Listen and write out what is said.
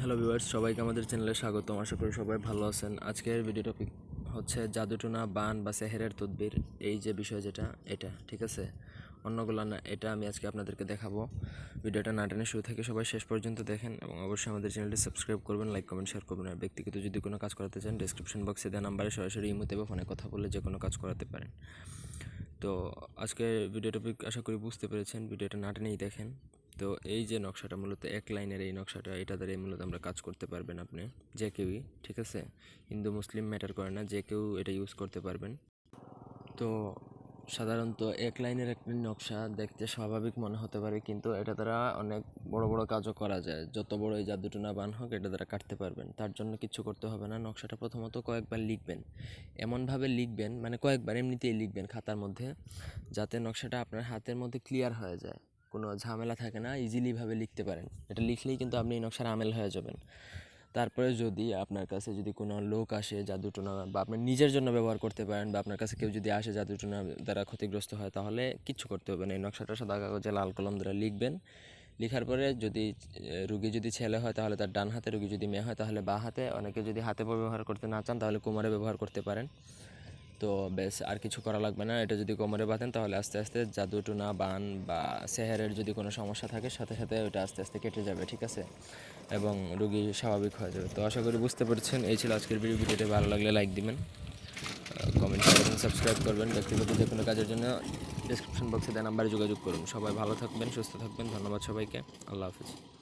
Hello viewers সবাইকে আমাদের চ্যানেলে স্বাগতম। আশা করি সবাই ভালো আছেন। আজকের ভিডিও টপিক হচ্ছে জাদুটোনা, বান বা সেহেরের তদবির। এই যে বিষয় যেটা, এটা, ঠিক আছে? অন্যগুলো না, এটা আমি আজকে আপনাদেরকে দেখাবো। ভিডিওটা না টেনে শুরু থেকে সবাই শেষ পর্যন্ত দেখেন এবং অবশ্যই আমাদের চ্যানেলটি সাবস্ক্রাইব করবেন লাইক কমেন্ট শেয়ার করবেন। আর ব্যক্তিগত যদি কোনো কাজ করাতে চান ডিসক্রিপশন বক্সে দেওয়া নাম্বারে সরাসরি ইমোতে বা ফোনে কথা বলে যে কোনো কাজ করাতে পারেন। তো আজকে ভিডিও টপিক আশা করি বুঝতে পেরেছেন। ভিডিওটা না টেনেই দেখেন। তো এই যে নকশাটা মূলত এক লাইনের এই নকশাটা, এটা দ্বারা মূলত আমরা কাজ করতে পারবেন আপনি, যে কেউই, ঠিক আছে? হিন্দু, মুসলিম ম্যাটার করে না, যে কেউ এটা ইউজ করতে পারবেন। তো সাধারণত এক লাইনের একটি নকশা দেখতে স্বাভাবিক মনে হতে পারে, কিন্তু এটা দ্বারা অনেক বড় বড় কাজও করা যায়। যত বড় এই জাদুটোনা বান হোক, এটা দ্বারা কাটতে পারবেন। তার জন্য কিছু করতে হবে না, নকশাটা প্রথমত কয়েকবার লিখবেন। এমনভাবে লিখবেন মানে কয়েকবার এমনিতেই লিখবেন খাতার মধ্যে, যাতে নকশাটা আপনার হাতের মধ্যে ক্লিয়ার হয়ে যায়। কোনো ঝামেলা থাকে না ইজিলিভাবে লিখতে পারেন। এটা লিখলেই কিন্তু আপনি এই নকশার আমেল হয়ে যাবেন। তারপরে যদি আপনার কাছে যদি কোনো লোক আসে জাদুটোনা বা আপনি নিজের জন্য ব্যবহার করতে পারেন বা আপনার কাছে কেউ যদি আসে জাদুটোনা দ্বারা ক্ষতিগ্রস্ত হয়, তাহলে কিচ্ছু করতে হবে না। এই নকশাটা সাদা কাগজে লাল কলম দ্বারা লিখবেন। লেখার পরে যদি রুগী যদি ছেলে হয়, তাহলে তার ডান হাতে, রুগী যদি মেয়ে হয়, তাহলে বা হাতে। অনেকে যদি হাতে ব্যবহার করতে না চান, তাহলে কোমরে ব্যবহার করতে পারেন। তো বেশ আর কিছু করা লাগবে না। এটা যদি কোমরে বাঁধেন তাহলে আস্তে আস্তে জাদুটোনা বান বা সেহারের যদি কোনো সমস্যা থাকে, সাথে সাথে ওটা আস্তে আস্তে কেটে যাবে, ঠিক আছে? এবং রুগী স্বাভাবিক হয়ে যাবে। তো আশা করি বুঝতে পেরেছেন। এই ছিল আজকের ভিডিও ভিডিওটি ভালো লাগলে লাইক দিবেন। কমেন্ট করবেন সাবস্ক্রাইব করবেন। ব্যক্তিগত যে কোনো কাজের জন্য ডিসক্রিপশন বক্সে দেওয়া নাম্বারে যোগাযোগ করুন। সবাই ভালো থাকবেন, সুস্থ থাকবেন। ধন্যবাদ সবাইকে। আল্লাহ হাফিজ।